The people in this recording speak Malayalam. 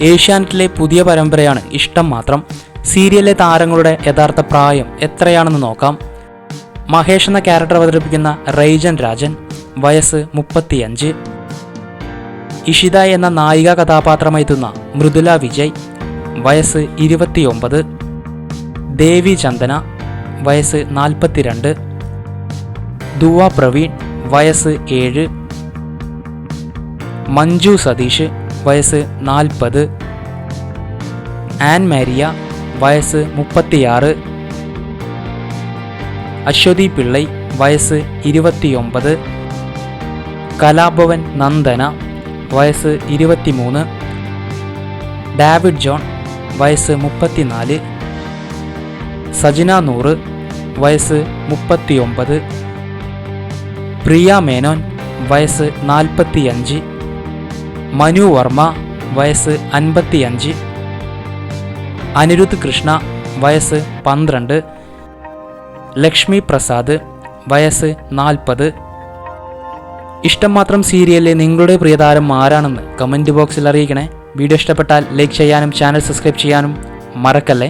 ഏഷ്യാനെറ്റിലെ പുതിയ പരമ്പരയാണ് ഇഷ്ടം മാത്രം. സീരിയലിലെ താരങ്ങളുടെ യഥാർത്ഥ പ്രായം എത്രയാണെന്ന് നോക്കാം. മഹേഷ് എന്ന ക്യാരക്ടർ അവതരിപ്പിക്കുന്ന റൈജൻ രാജൻ വയസ്സ് മുപ്പത്തിയഞ്ച്. ഇഷിത എന്ന നായിക കഥാപാത്രമെത്തുന്ന മൃദുല വിജയ് വയസ്സ് ഇരുപത്തിയൊമ്പത്. ദേവി ചന്ദന വയസ്സ് നാൽപ്പത്തിരണ്ട്. ദുവ പ്രവീൺ വയസ്സ് ഏഴ്. മഞ്ജു സതീഷ് വയസ്സ് നാൽപ്പത്. ആൻ മാരിയ വയസ്സ് മുപ്പത്തിയാറ്. അശ്വതി പിള്ളൈ വയസ്സ് ഇരുപത്തിയൊമ്പത്. കലാഭവൻ നന്ദന വയസ്സ് ഇരുപത്തിമൂന്ന്. ഡാവിഡ് ജോൺ വയസ്സ് മുപ്പത്തിനാല്. സജിന നൂറ് വയസ്സ് മുപ്പത്തിയൊമ്പത്. പ്രിയ മേനോൻ വയസ്സ് നാൽപ്പത്തിയഞ്ച്. മനു വർമ്മ വയസ്സ് അൻപത്തിയഞ്ച്. അനിരുദ്ധ് കൃഷ്ണ വയസ്സ് പന്ത്രണ്ട്. ലക്ഷ്മി പ്രസാദ് വയസ്സ് നാൽപ്പത്. ഇഷ്ടം മാത്രം സീരിയലിലെ നിങ്ങളുടെ പ്രിയതാരം ആരാണെന്ന് കമന്റ് ബോക്സിൽ അറിയിക്കണേ. വീഡിയോ ഇഷ്ടപ്പെട്ടാൽ ലൈക്ക് ചെയ്യാനും ചാനൽ സബ്സ്ക്രൈബ് ചെയ്യാനും മറക്കല്ലേ?